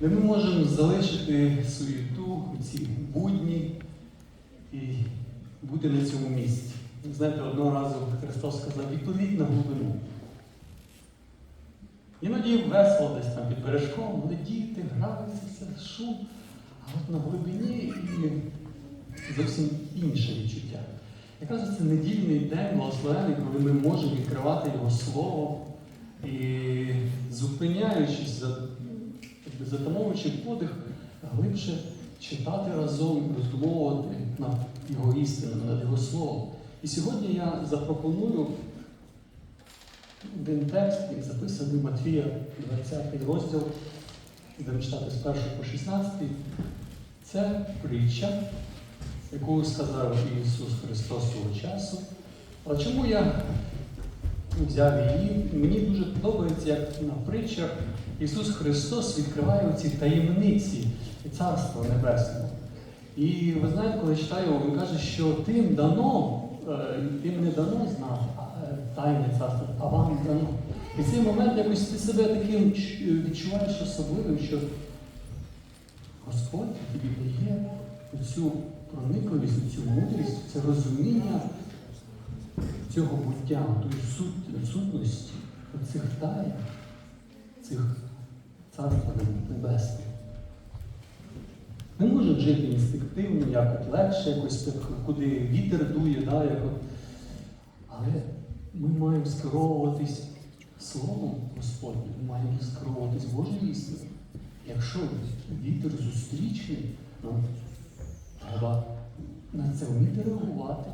де ми можемо залишити суєту ці будні і бути на цьому місці. Знаєте, одного разу Христос сказав, відповідь на глибину. Іноді весело десь там під бережком, але діти, граються, шум, а от на глибині і зовсім інше відчуття. Якраз це недільний день благословений, коли ми можемо відкривати Його Слово і зупиняючись, за- затамовуючи подих, глибше читати разом, роздумовувати над Його істиною, над Його Словом. І сьогодні я запропоную один текст, він записаний Матвія 20 розділ, будемо читати з 1 по 16. Це притча, яку сказав Ісус Христос свого часу. Але чому я взяв її? Мені дуже подобається, як на притчах Ісус Христос відкриває ці таємниці Царства Небесного. І ви знаєте, коли читаю, він каже, що тим дано, е, тим не дано знати е, тайне царство, а вам дано. І в цей момент якось ти себе таким відчуваєш особливим, що Господь тобі дає цю проникливість, цю мудрість, це розуміння цього буття, тої сут, сутності, цих тайн, цих царства небесних. Ми можемо жити інстинктивно, як от легше, якось так, куди вітер дує, да, як от. але ми маємо скеровуватись Словом Господнім, ми маємо скеровуватись Божою істиною. Якщо вітер зустрічний, ну, треба на це вміти реагувати,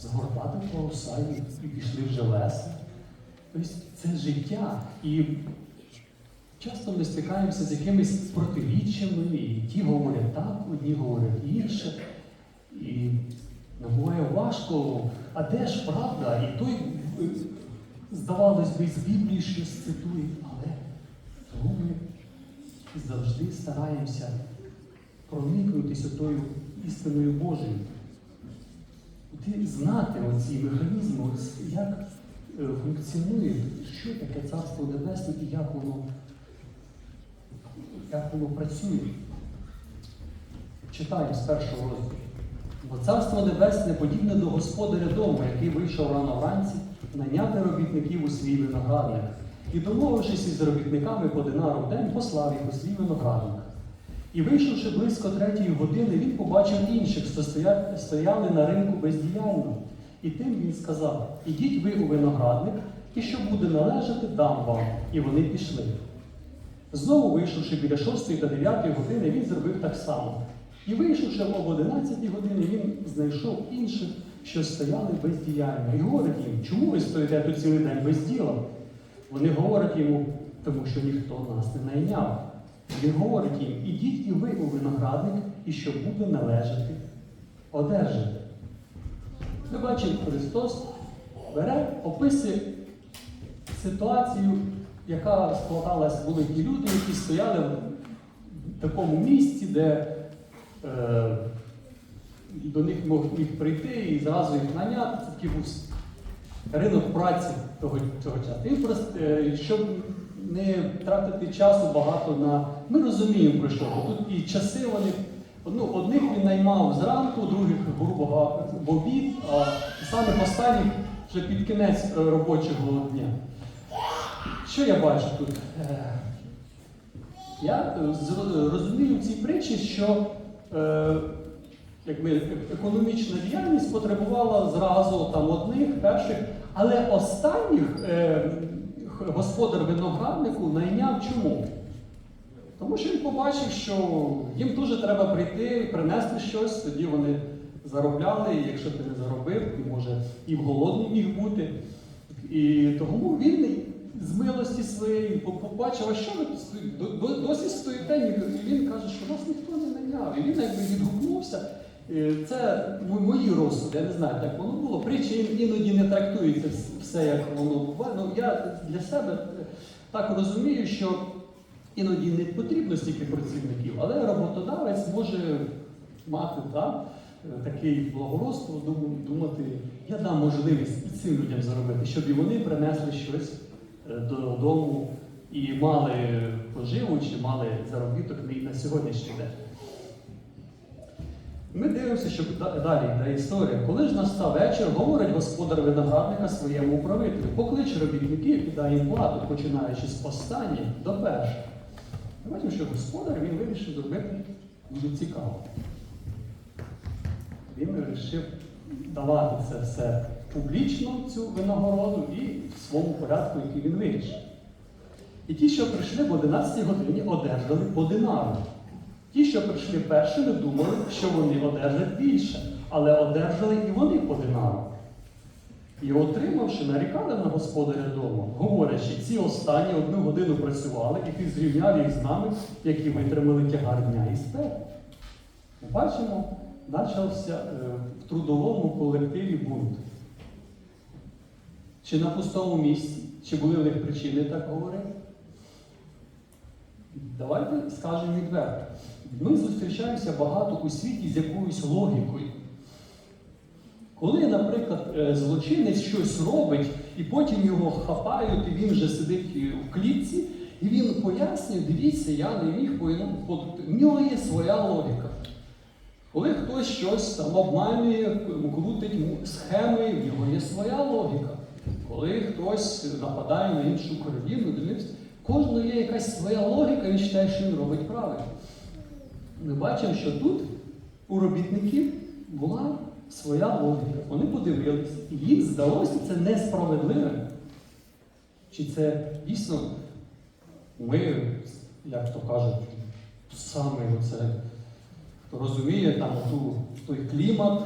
згортати паруса і, і пішли вже весело. Тобто це життя. І Часто ми стикаємося з якимись протиріччями, і ті говорять так, одні говорять інше. І нам буває важко, а де ж правда? І той, здавалось би, з Біблії щось цитує, але тому ми завжди стараємося проникнутися тою істиною Божою. Ти знати оці механізми, як е, функціонує, що таке Царство Небесне і як воно як воно працює. Читаю з першого розділу. Бо царство небесне подібне до господаря дому, який вийшов рано вранці, наняти робітників у свій виноградник. І домовившись із робітниками по динару в день, послав їх у свій виноградник. І вийшовши близько третьої години, він побачив інших, що стояли на ринку бездіяльно. І тим він сказав: Ідіть ви у виноградник, і що буде належати, дам вам. І вони пішли. Знову вийшовши біля 6 та 9 години, він зробив так само. І вийшовши об 11 годині, він знайшов інших, що стояли бездіяльно. І говорить їм, чому ви стоїте тут цілий день без діла? Вони говорять йому, тому що ніхто нас не найняв. Він говорить їм, ідіть і ви у виноградник, і що буде належати, одержите. Ми бачимо, Христос бере, описує ситуацію, яка складалась, були ті люди, які стояли в такому місці, де е, до них мог міг прийти і зразу їх наняти. Це такий був ринок праці того, цього часу. Просто, е, щоб не тратити часу багато на. Ми розуміємо про що. Тут і часи вони. Ну, одних він наймав зранку, других грубо в обід, а саме останніх вже під кінець робочого дня. Що я бачу тут? Е, Я е, розумію в цій притчі, що е, якби, економічна діяльність потребувала зразу там одних, перших, але останніх господар винограднику найняв чому? Тому що він побачив, що їм дуже треба прийти, принести щось, тоді вони заробляли, і якщо ти не заробив, ти може і в голодний міг бути. І тому він з милості своєї побачив, а що ви досі стоїте, і він каже, що нас ніхто не наняв. І він якби відгукнувся. Е, Це мої розсуди, я не знаю, як воно було. Притчі іноді не трактується все, як воно буває. Ну, я для себе е, так розумію, що іноді не потрібно стільки працівників, але роботодавець може мати так, е, такий благородство, думати, я дам можливість цим людям заробити, щоб і вони принесли щось додому і мали поживу, чи мали заробіток на сьогоднішній день. Ми дивимося, що далі йде історія. Коли ж настав вечір, говорить господар виноградника своєму управителю, поклич робітників і дай їм плату, починаючи з останніх до перших. Ми бачимо, що господар він вирішив зробити дуже цікаво. Він вирішив давати це все публічно, цю винагороду, і в своєму порядку, який він вирішив. І ті, що прийшли в 11 годині, одержали по динару. Ті, що прийшли першими, думали, що вони одержать більше, але одержали і вони по динару. І отримавши, нарікали на господаря дому, говорячи, ці останні одну годину працювали, і ти зрівняв їх з нами, які витримали тягар дня і спеку. Бачимо, почався е, в трудовому колективі бунт. Чи на пустому місці, чи були в них причини так говорити? Давайте скажемо відверто. Ми зустрічаємося багато у світі з якоюсь логікою. Коли, наприклад, е, злочинець щось робить, і потім його хапають, і він вже сидить е, в клітці, і він пояснює, дивіться, я не міг по-іному подати. В нього є своя логіка. Коли хтось щось там обманює, крутить схеми, в нього є своя логіка. Коли хтось нападає на іншу країну, дивився, в кожного є якась своя логіка, він вважає, що він робить правильно. Ми бачимо, що тут у робітників була своя логіка. Вони подивилися, їм здалося це несправедливим. Чи це дійсно ми, як то кажуть, саме оце, хто розуміє там ту, той клімат,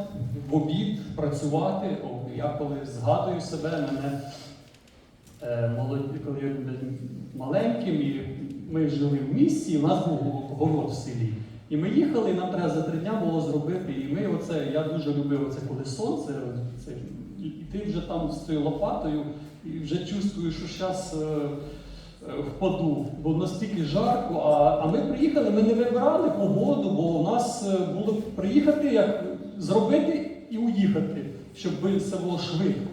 в обід працювати. О, я коли згадую себе, мене коли я маленьким, і ми жили в місті, і у нас був город в селі. І ми їхали, і нам треба за три дня було зробити. І ми оце, я дуже любив оце, коли сонце, це, і, і ти вже там з цією лопатою, і вже чувствуєш, що зараз е, е, впаду, бо настільки жарко. А, а ми приїхали, ми не вибирали погоду, бо у нас е, було приїхати, як зробити і уїхати, щоб все було швидко.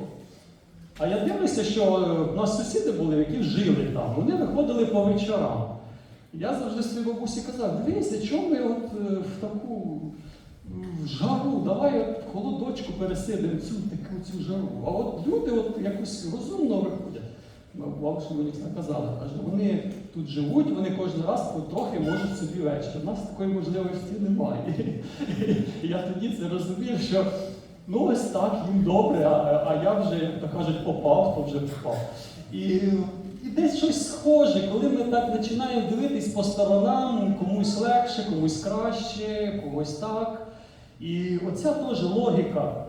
А я дивлюся, що е, в нас сусіди були, які жили там. Вони виходили по вечорам. Я завжди своїй бабусі казав, дивися, чому ми от е, в таку в жару, давай от холодочку пересидимо цю таку цю жару. А от люди от якось розумно виходять. Бабуся мені це казала, каже, вони тут живуть, вони кожен раз от трохи можуть собі вечір. У нас такої можливості немає. Я тоді це розумів, що ну ось так, їм добре, а, а я вже, як кажуть, попав, то вже попав. І, і десь щось схоже, коли ми так починаємо дивитись по сторонам, комусь легше, комусь краще, комусь так. І оця теж логіка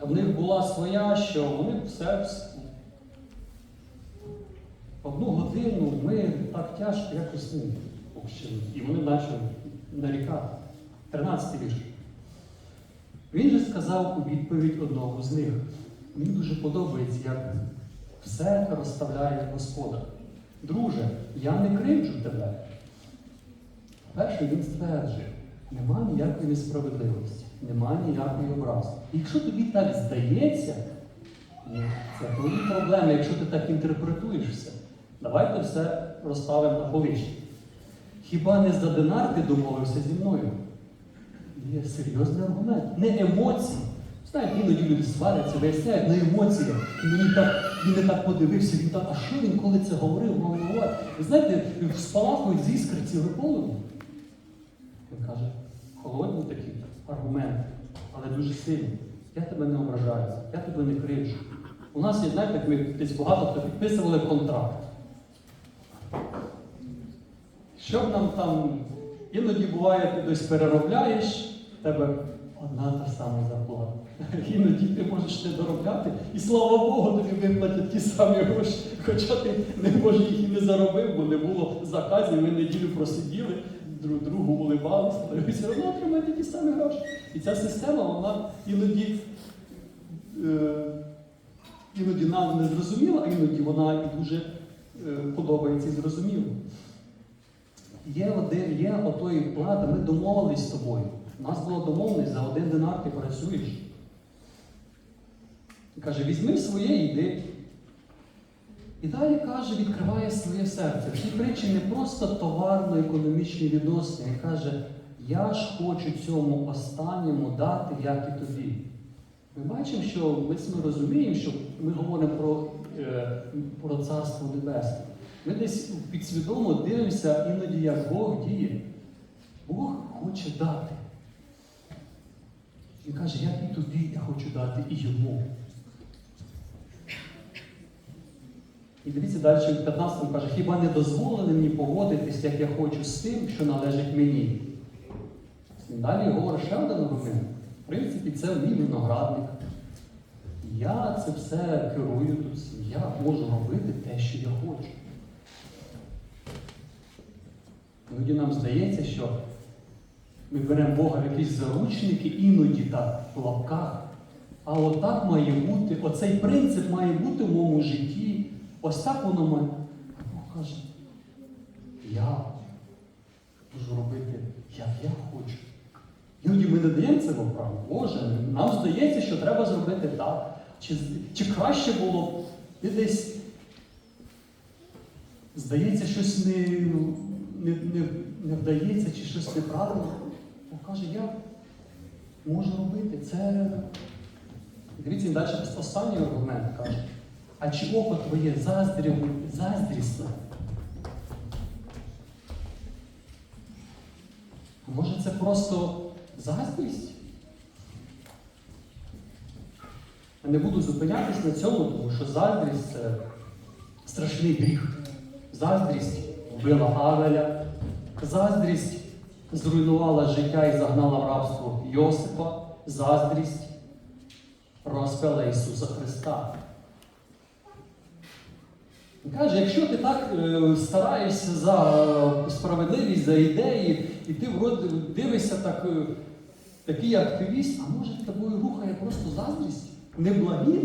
в них була своя, що вони все одну годину ми так тяжко якось ну, общили. І вони почали нарікати. 13 вірш. Він же сказав у відповідь одного з них. Мені дуже подобається, як все розставляє Господа. Друже, я не кривджу тебе. Перше він стверджує, нема ніякої несправедливості, нема ніякої образи. Якщо тобі так здається, ні, це твої проблеми, якщо ти так інтерпретуєш все. Давайте все розставимо на поличці. Хіба не за динар ти домовився зі мною? Є серйозний аргумент, не емоції. Знаєте, іноді люди сваряться, виясняють на емоціях. І мені так, він не так подивився, він так, а що він коли це говорив, мав на увазі? Ви знаєте, спалахують з іскри ціле полум'я. Він каже, холодні такі аргументи, але дуже сильні. Я тебе не ображаю, я тебе не кривджу. У нас є, знаєте, ми десь багато хто підписували контракт. Щоб нам там іноді буває, ти десь переробляєш, в тебе одна та сама зарплата. Іноді ти можеш не доробляти, і слава Богу, тобі виплатять ті самі гроші, хоча ти не може їх і не заробив, бо не було заказів, ви неділю просиділи, друг другу улибалися, але все одно отримаєте ті самі гроші. І ця система, вона іноді. Е, іноді нам не зрозуміла, а іноді вона і дуже е, подобається і зрозуміла. Є, один, є отої плата, ми домовились з тобою. У нас була домовленість, за один динар ти працюєш. Каже, візьми своє і йди. І далі каже, відкриває своє серце. В цій притчі не просто товарно-економічні відносини. Він каже, я ж хочу цьому останньому дати, як і тобі. Ми бачимо, що ми ми розуміємо, що ми говоримо про, е, про Царство Небесне. Ми десь підсвідомо дивимося іноді, як Бог діє. Бог хоче дати. Він каже, як і тобі я хочу дати і йому. І дивіться далі в 15 каже, хіба не дозволено мені поводитись, як я хочу з тим, що належить мені. І далі говорить ще один аргумент. В принципі, це мій виноградник. Я це все керую тут. Я можу робити те, що я хочу. Іноді нам здається, що ми беремо Бога в якісь заручники, іноді так в лапках. А от має бути, оцей принцип має бути в моєму житті. Ось так воно має. Бог каже, я можу робити, як я хочу. Іноді ми не даємо цього праву. Боже, нам здається, що треба зробити так. Чи, чи краще було б ти десь здається, щось не, не, не, не вдається, чи щось неправильно. Бог каже, я можу робити. Це. Дивіться, далі останній аргумент каже. А чи око твоє заздрів, заздрісне? Може це просто заздрість? Я не буду зупинятись на цьому, тому що заздрість це страшний гріх. Заздрість вбила Авеля, заздрість зруйнувала життя і загнала в рабство Йосипа, заздрість розпяла Ісуса Христа. Він Каже, якщо ти так е, стараєшся за е, справедливість, за ідеї, і ти вроде дивишся так, е, такий активіст, а може тобою рухає просто заздрість? Неблагі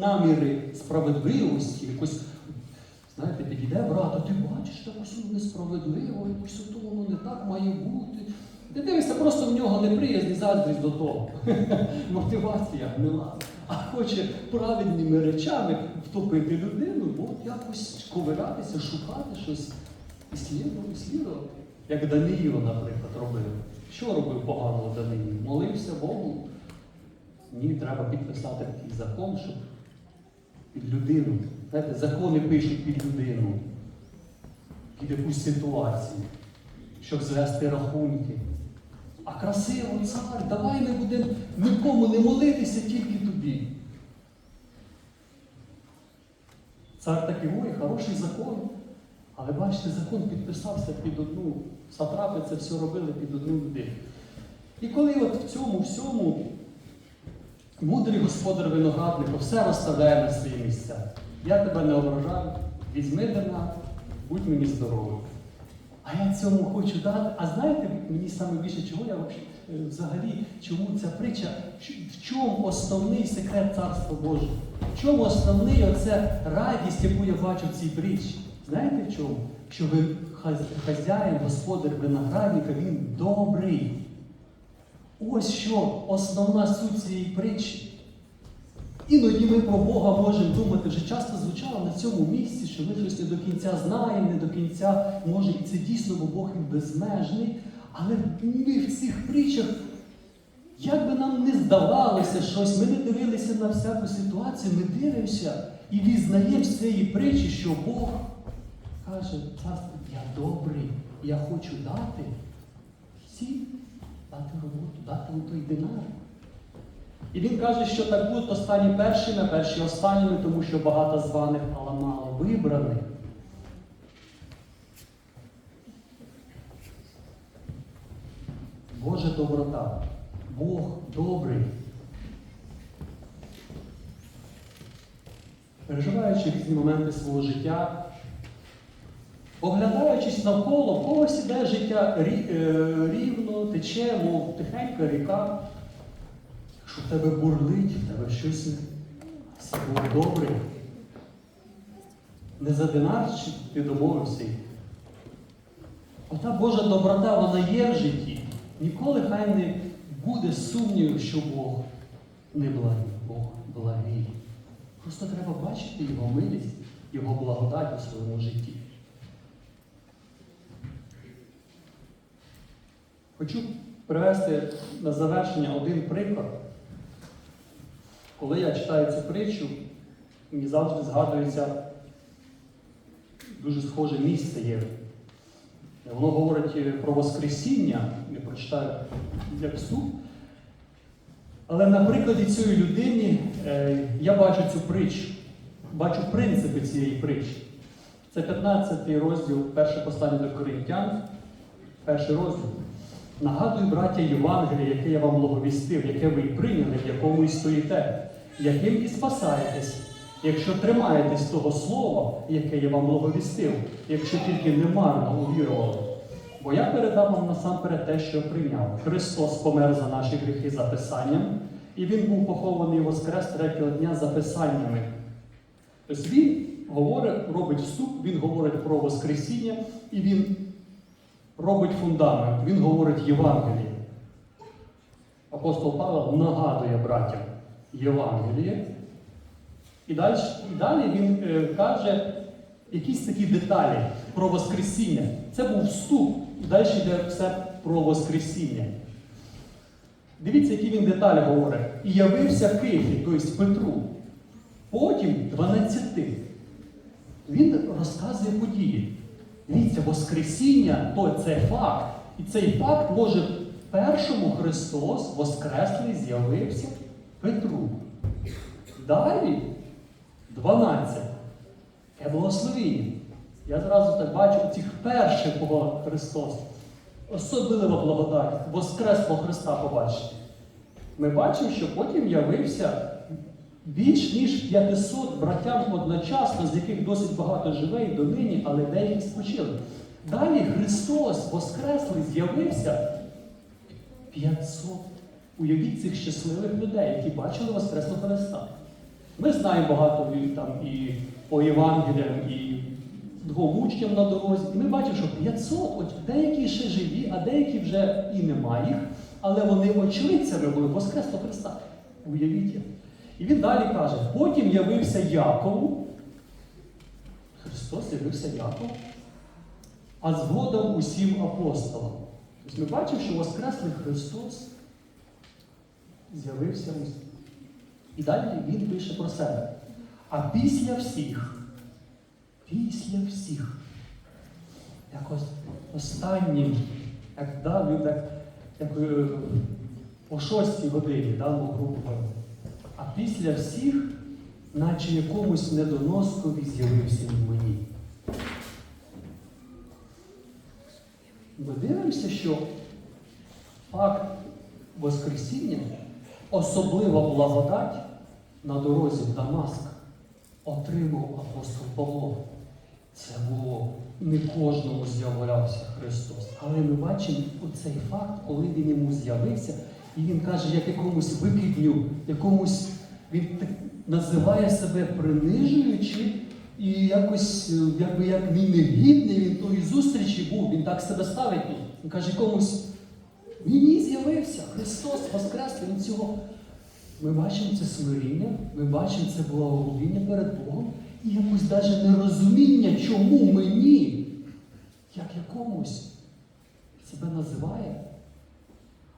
наміри справедливості, якось, знаєте, підійде брат, а ти бачиш, ось воно несправедливо, якось ото воно не так має бути. Ти дивишся, просто в нього неприязнь і заздрість до того. Мотивація гнила. А хоче праведними речами втопити людину, от якось ковирятися, шукати щось і слідувати, слідувати. Як Даниїл, наприклад, робив. Що робив поганого Даниїл? Молився Богу. Ні, треба підписати такий закон, щоб під людину. Знаєте, закони пишуть під людину, під якусь ситуацію, щоб звести рахунки. А красиво, цар, давай ми будемо нікому не молитися, тільки тобі. Цар такий, ой, хороший закон. Але бачите, закон підписався під одну, сатрапи це все робили під одну людину. І коли от в цьому всьому мудрий господар виноградника все розставляє на свої місця. Я тебе не ображаю, візьми дана, будь мені здоровий. А я цьому хочу дати. А знаєте, мені саме більше чого я взагалі- е, чому ця притча, в чому основний секрет Царства Божого? В чому основний оце радість, яку я бачу в цій притчі? Знаєте в чому? Що ви хазяїн, господар виноградника, він добрий. Ось що основна суть цієї притчі. Іноді ми про Бога можемо думати, вже часто звучало на цьому місці, що ми щось не до кінця знаємо, не до кінця може, і це дійсно, бо Бог він безмежний. Але ми в цих притчах, як би нам не здавалося щось, ми не дивилися на всяку ситуацію, ми дивимося і візнаємо з цієї притчі, що Бог каже, я добрий, я хочу дати всім, дати роботу, дати той динар. І він каже, що так будуть останні першими, перші останніми, тому що багато званих, але мало вибраних. Божа доброта. Бог добрий. Переживаючи різні моменти свого життя, оглядаючись навколо, когось іде життя е, рівно, тече, мов тихенька ріка. Якщо в тебе бурлить, в тебе щось все було добре. Не за динар чи ти домовився. Ота Божа доброта, вона є в житті. Ніколи хай не буде сумніву, що Бог не благий, Бог благий. Просто треба бачити його милість, Його благодать у своєму житті. Хочу привести на завершення один приклад. Коли я читаю цю притчу, мені завжди згадується дуже схоже місце є. Воно говорить про Воскресіння, я прочитаю як вступ. Але на прикладі цієї людини е, я бачу цю притчу, бачу принципи цієї притчі. Це 15 розділ, перше послання до Коринтян, перший розділ. Нагадую, браття Євангелія, яке я вам благовістив, яке ви прийняли, в якому і стоїте, яким і спасаєтесь, якщо тримаєтесь того слова, яке я вам благовістив, якщо тільки немарно увірували. Бо я передав вам насамперед те, що прийняв. Христос помер за наші гріхи за Писанням, і Він був похований воскрес третього дня за Писаннями. Тобто він говорить, робить вступ, він говорить про Воскресіння, і він робить фундамент, він говорить Євангеліє. Апостол Павло нагадує братям Євангеліє. І далі, і далі він е, каже якісь такі деталі про Воскресіння. Це був вступ, і далі йде все про Воскресіння. Дивіться, які він деталі говорить. І явився Кифі, тобто Петру. Потім 12. Він розказує події. Дивіться, Воскресіння то це факт. І цей факт може першому Христос Воскреслий з'явився Петру. Далі 12. Яке благословіння. Я зразу так бачу цих перших кого Христос. Особлива благодать, Воскреслого Христа побачити. Ми бачимо, що потім явився більш ніж 500 братям одночасно, з яких досить багато живе і донині, але деякі спочили. Далі Христос Воскреслий з'явився 500. Уявіть цих щасливих людей, які бачили Воскресного Христа. Ми знаємо багато там і по Євангеліям, і двом учням на дорозі. І ми бачимо, що 500, от деякі ще живі, а деякі вже і немає їх, але вони очевидцями були Воскресного Христа. Уявіть. І він далі каже: потім явився Якову. Христос явився Якову, а згодом усім апостолам. Тобто ми бачимо, що Воскреслий Христос з'явився усім. І далі він пише про себе. А після всіх, після всіх, якось останнім, як дав він так, як е, о шостій годині дав групу. А після всіх, наче якомусь недоноскові з'явився в мені. Ми дивимося, що факт Воскресіння, особлива благодать на дорозі в Дамаск отримав апостол Павло. Це було не кожному з'являвся Христос. Але ми бачимо оцей факт, коли він йому з'явився, і він каже, як якомусь викидню, якомусь він називає себе принижуючи, і якось, е, якби як він негідний, він тої зустрічі був, він так себе ставить. Він каже, якомусь мені з'явився Христос Воскрес, він цього. Ми бачимо це смиріння, ми бачимо це благоговіння перед Богом і якось навіть нерозуміння, чому мені, як якомусь, себе називає.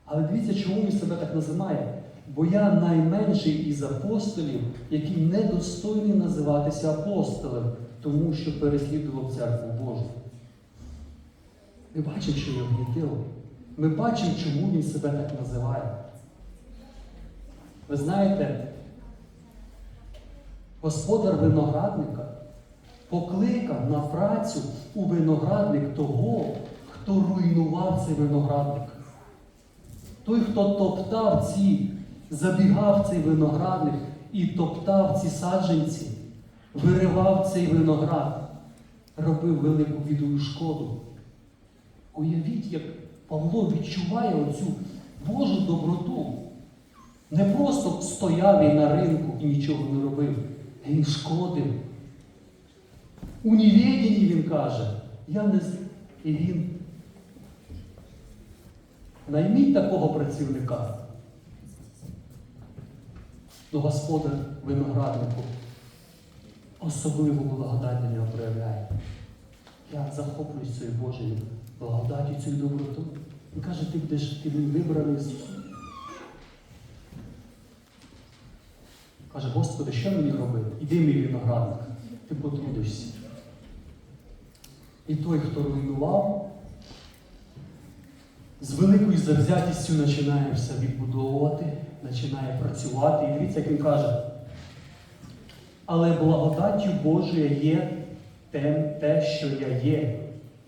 Але дивіться, чому він себе так називає? Бо я найменший із апостолів, який недостойний називатися апостолем, тому що переслідував церкву Божу. Ми бачимо, що його гнітило. Ми бачимо, чому він себе так називає. Ви знаєте, господар виноградника покликав на працю у виноградник того, хто руйнував цей виноградник. Той, хто топтав ці, забігав цей виноградник і топтав ці саджанці, виривав цей виноград, робив велику відою шкоду. Уявіть, як Павло відчуває оцю Божу доброту. Не просто стояв він на ринку і нічого не робив. Він шкодив. У невіденні він каже, я не. І він. Найміть такого працівника. До господар винограднику. особливу благодать на нього проявляє. Я захоплююсь цією Божою благодаттю, цією добротою. Він каже, ти будеш ти вибраний з. Каже, Господи, що мені робити? Іди мій виноградник, ти потрудишся. І той, хто руйнував, з великою завзятістю починає все відбудовувати, починає працювати. І дивіться, як він каже. Але благодаттю Божою є те, те, що я є,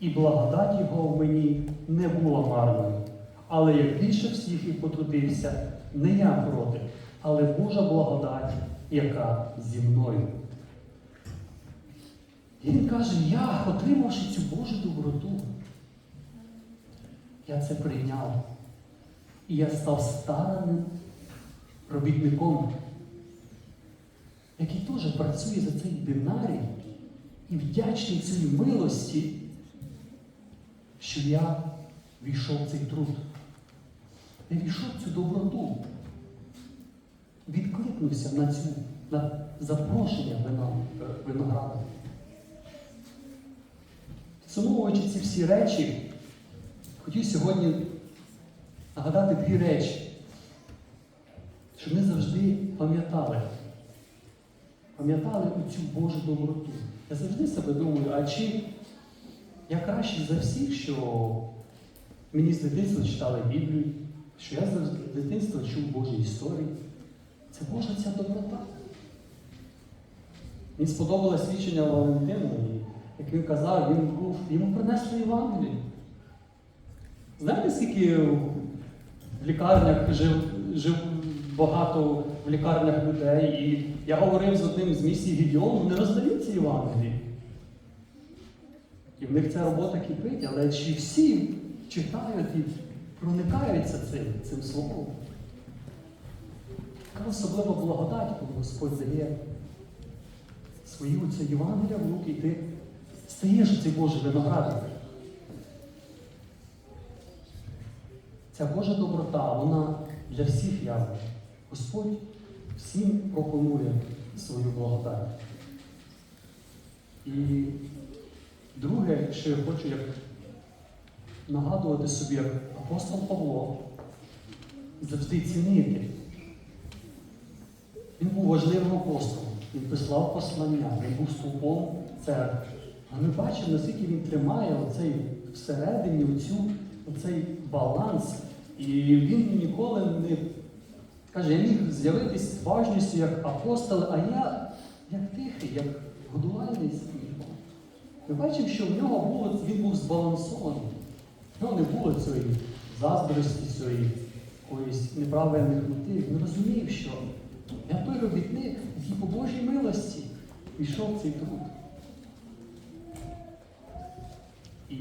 і благодать Його в мені не була марною. Але як більше всіх і потрудився, не я проти, але Божа благодать, яка зі мною. І він каже, я, отримавши цю Божу доброту, я це прийняв. І я став стараним робітником, який теж працює за цей динарій і вдячний цій милості, що я війшов в цей труд. Я війшов в цю доброту, відкликнувся на цю, на запрошення вина- винограду. Підсумовуючи ці всі речі, хотів сьогодні нагадати дві речі, щоб ми завжди пам'ятали. Пам'ятали цю Божу доброту. Я завжди себе думаю, а чи я кращий за всіх, що мені з дитинства читали Біблію, що я з дитинства чув Божі історії. Це Божа ця доброта. Мені сподобалось свідчення Валентина, як він казав, він був, йому принесли Євангелію. Знаєте, скільки в лікарнях жив, жив багато в лікарнях людей, і я говорив з одним з місій Гідіону, не роздаються Євангелії. І в них ця робота кипить, але чи всі читають і проникаються цим, цим словом? Яка особлива благодать, коли Господь дає свою це Євангелія в руки, і ти стаєш цей Божий виноградник. Ця Божа доброта, вона для всіх явна. Господь всім пропонує свою благодать. І друге, що я хочу як нагадувати собі, як апостол Павло, завжди цінити. Він був важливим апостолом, він писав послання, він був стовпом церкви. А ми бачимо, наскільки він тримає оцей всередині оцю, оцей баланс. І він ніколи не каже, я міг з'явитись з важністю як апостол, а я як тихий, як годувальний. Ми бачимо, що в нього було, він був збалансований. В нього не було цієї заздрості, цієї якоїсь неправильних мотивів. Він розумів, що я той робітник, який по Божій милості пішов цей труд. І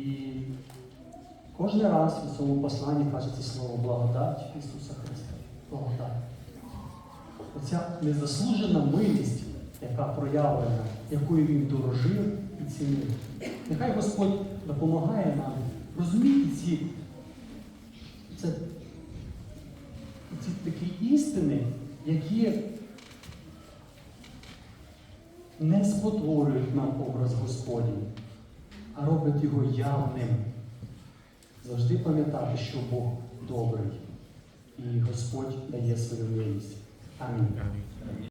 кожен раз у цьому посланні каже це слово благодать Ісуса Христа. Благодать. Оця незаслужена милість, яка проявлена, якою Він дорожив і цінив. Нехай Господь допомагає нам розуміти ці, це, ці такі істини, які не спотворюють нам образ Господній, а роблять його явним. Завжди пам'ятати, що Бог добрий, і Господь дає свою милість. Амінь.